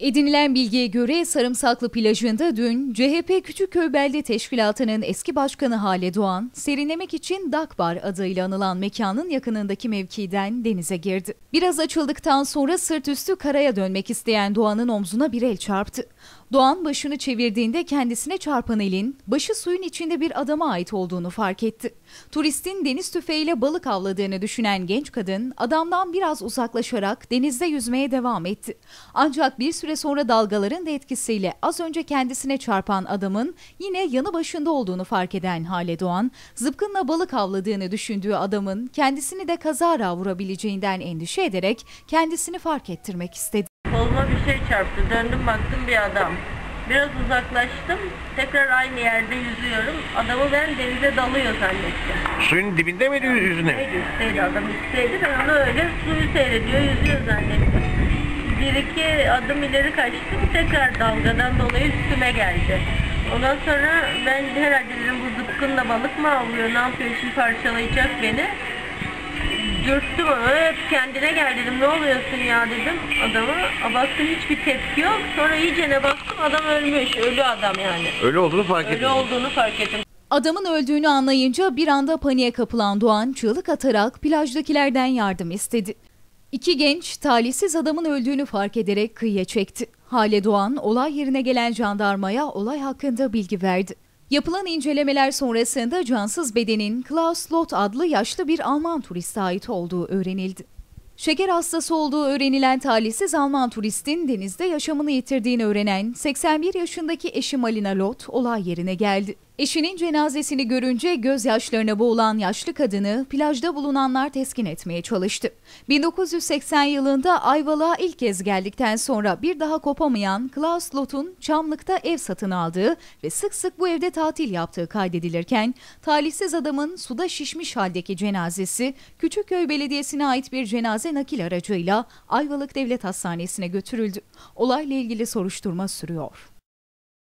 Edinilen bilgiye göre Sarımsaklı plajında dün CHP Küçükköy Belde Teşkilatı'nın eski başkanı Hale Doğan, serinlemek için Dakbar adıyla anılan mekanın yakınındaki mevkiden denize girdi. Biraz açıldıktan sonra sırt üstü karaya dönmek isteyen Doğan'ın omzuna bir el çarptı. Doğan başını çevirdiğinde kendisine çarpan elin başı suyun içinde bir adama ait olduğunu fark etti. Turistin deniz tüfeğiyle balık avladığını düşünen genç kadın adamdan biraz uzaklaşarak denizde yüzmeye devam etti. Ancak bir süre sonra dalgaların da etkisiyle az önce kendisine çarpan adamın yine yanı başında olduğunu fark eden Hale Doğan, zıpkınla balık avladığını düşündüğü adamın kendisini de kazara vurabileceğinden endişe ederek kendisini fark ettirmek istedi. Koluma bir şey çarptı. Döndüm baktım bir adam. Biraz uzaklaştım. Tekrar aynı yerde yüzüyorum. Adamı ben denize dalıyor zannettim. Suyun dibinde miydi yüzüne? Neydi üstteydi adam üstteydi. Ben onu öyle suyu seyrediyor yüzüyor zannettim. Bir iki adım ileri kaçtım. Tekrar dalgadan dolayı üstüme geldi. Ondan sonra ben herhalde dedim bu zıpkınla balık mı avlıyor ne yapıyor şimdi parçalayacak beni. Dürttüm onu hep kendine gel dedim ne oluyorsun ya dedim adama. A, Baktım hiçbir tepki yok. Sonra iyicene baktım adam ölmüş. Ölü adam yani. Öyle olduğunu fark Ölü ettim. olduğunu fark ettim. Adamın öldüğünü anlayınca bir anda paniğe kapılan Doğan çığlık atarak plajdakilerden yardım istedi. İki genç talihsiz adamın öldüğünü fark ederek kıyıya çekti. Hale Doğan olay yerine gelen jandarmaya olay hakkında bilgi verdi. Yapılan incelemeler sonrasında cansız bedenin Klaus Lot adlı yaşlı bir Alman turiste ait olduğu öğrenildi. Şeker hastası olduğu öğrenilen talihsiz Alman turistin denizde yaşamını yitirdiğini öğrenen 81 yaşındaki eşi Malina Lot olay yerine geldi. Eşinin cenazesini görünce gözyaşlarına boğulan yaşlı kadını plajda bulunanlar teskin etmeye çalıştı. 1980 yılında Ayvalık'a ilk kez geldikten sonra bir daha kopamayan Klaus Lot'un Çamlık'ta ev satın aldığı ve sık sık bu evde tatil yaptığı kaydedilirken talihsiz adamın suda şişmiş haldeki cenazesi Küçükköy Belediyesi'ne ait bir cenaze nakil aracıyla Ayvalık Devlet Hastanesi'ne götürüldü. Olayla ilgili soruşturma sürüyor.